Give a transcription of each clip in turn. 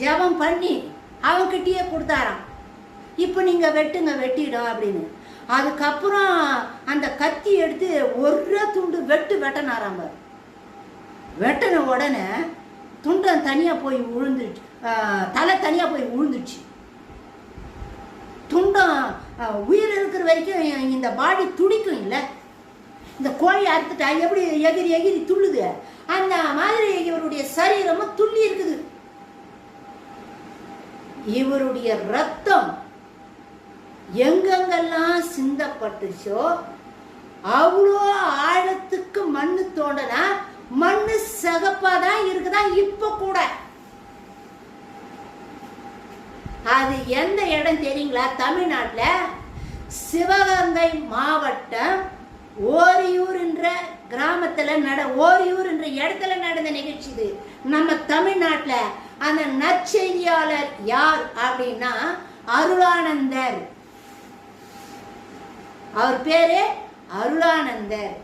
ஜெபம் பண்ணி அவன்கிட்டயே கொடுத்தாராம். இப்போ நீங்கள் வெட்டுங்க வெட்டிடும் அப்படின்னு. அதுக்கப்புறம் அந்த கத்தி எடுத்து ஒரு துண்டு வெட்டு வெட்டினாராம் வெட்டின உடனே துண்டம் தனியாக போய் விழுந்துடுச்சு தலை தனியாக போய் விழுந்துடுச்சு துண்டம் உயிர் இருக்கிற வரைக்கும் இந்த பாடி துடிக்கும் இல்லை. இந்த கோழி அறுத்துட்டா எப்படி எகிரி எகிரி துள்ளுது? அந்த மாதிரி இவருடைய சரீரமும் துள்ளி இருக்குது. இவருடைய ரத்தம் எங்கெங்கெல்லாம் சிந்தப்பட்டுச்சோ அவ்வளோ ஆழத்துக்கு மண்ணு தோண்டனா மண்ணு சகப்பா தான் இருக்குதா இப்ப கூட? அது எந்த இடம் தெரியுங்களா? தமிழ்நாட்டில் சிவகங்கை மாவட்டம் ஓரியூர் என்ற நட ஓரியூர் என்ற இடத்துல நடந்த நிகழ்ச்சி இது. நம்ம தமிழ்நாட்டில் அந்த நற்செய்தியாளர் யார் அப்படின்னா அருளானந்தர். அவர் பேரு அருளானந்தர்.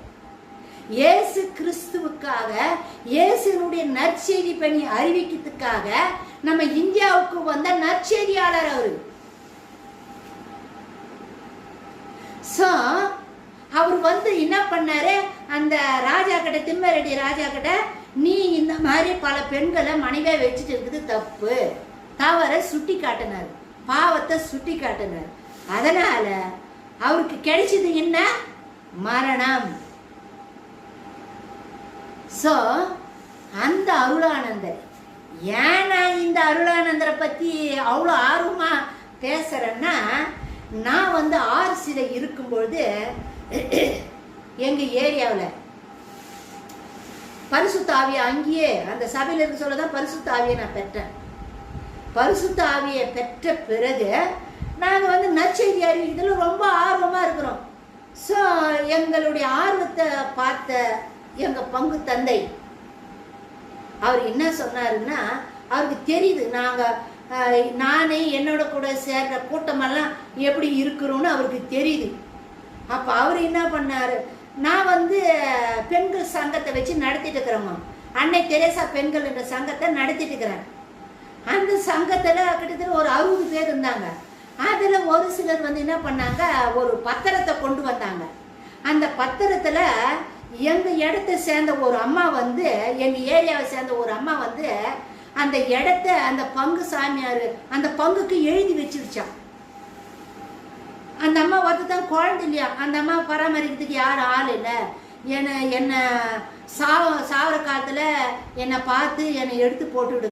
இயேசு கிறிஸ்துவுக்காக இயேசுனுடைய நற்செய்தி பணி அறிவிக்கிறதுக்காக நம்ம இந்தியாவுக்கு வந்த நற்செய்தியாளர் அவரு. ஸோ அவர் வந்து என்ன பண்ணாரு? அந்த ராஜா கிட்ட திம்மரெட்டி ராஜா கிட்ட நீ இந்த மாதிரி பல பெண்களை மனைவியாக வச்சுட்டு இருக்குது தப்பு. தவற சுட்டி காட்டினார். பாவத்தை சுட்டி காட்டினார். அதனால அவருக்கு கிடைச்சது என்ன? மரணம். ஸோ அந்த அருளானந்தர் ஏன் நான் இந்த அருளானந்தரை பற்றி அவ்வளோ ஆர்வமாக பேசுகிறேன்னா நான் வந்து ஆர்சியில் இருக்கும்பொழுது எங்கள் ஏரியாவில் பரிசுத்த ஆவியை அங்கேயே அந்த சபையில் இருக்க சொல்ல தான் பரிசுத்த ஆவியை நான் பெற்றேன். பரிசுத்த ஆவியை பெற்ற பிறகு நாங்கள் வந்து நற்செய்தி அறிவிக்கிறதுல ரொம்ப ஆர்வமாக இருக்கிறோம். ஸோ எங்களுடைய ஆர்வத்தை பார்த்த எங்கள் பங்கு தந்தை அவர் என்ன சொன்னாருன்னா அவருக்கு தெரியுது நாங்கள் நானே என்னோட கூட சேர்ற கூட்டமெல்லாம் எப்படி இருக்கிறோன்னு அவருக்கு தெரியுது. அப்போ அவர் என்ன பண்ணாரு? நான் வந்து பெண்கள் சங்கத்தை வச்சு நடத்திட்டு இருக்கிறேம்மா. அன்னை தெரேசா பெண்கள் என்ற சங்கத்தை நடத்திட்டு இருக்கிறேன். அந்த சங்கத்தில் கிட்டத்தட்ட ஒரு அறுபது பேர் இருந்தாங்க. அதில் ஒரு சிலர் வந்து என்ன பண்ணாங்க ஒரு பத்திரத்தை கொண்டு வந்தாங்க. அந்த பத்திரத்தில் எங்கள் இடத்த சேர்ந்த ஒரு அம்மா வந்து எங்கள் ஏரியாவை சேர்ந்த ஒரு அம்மா வந்து அந்த இடத்த அந்த பங்கு சாமியார் அந்த பங்குக்கு எழுதி வச்சிருச்சான் அந்த அம்மா ஒருத்தர் தான் குழந்தை இல்லையா? அந்த அம்மா பராமரிக்கிறதுக்கு யாரும் ஆள் இல்லை. என்னை என்னை சாவ சாவர காலத்தில் என்னை பார்த்து என்னை எடுத்து போட்டுவிடு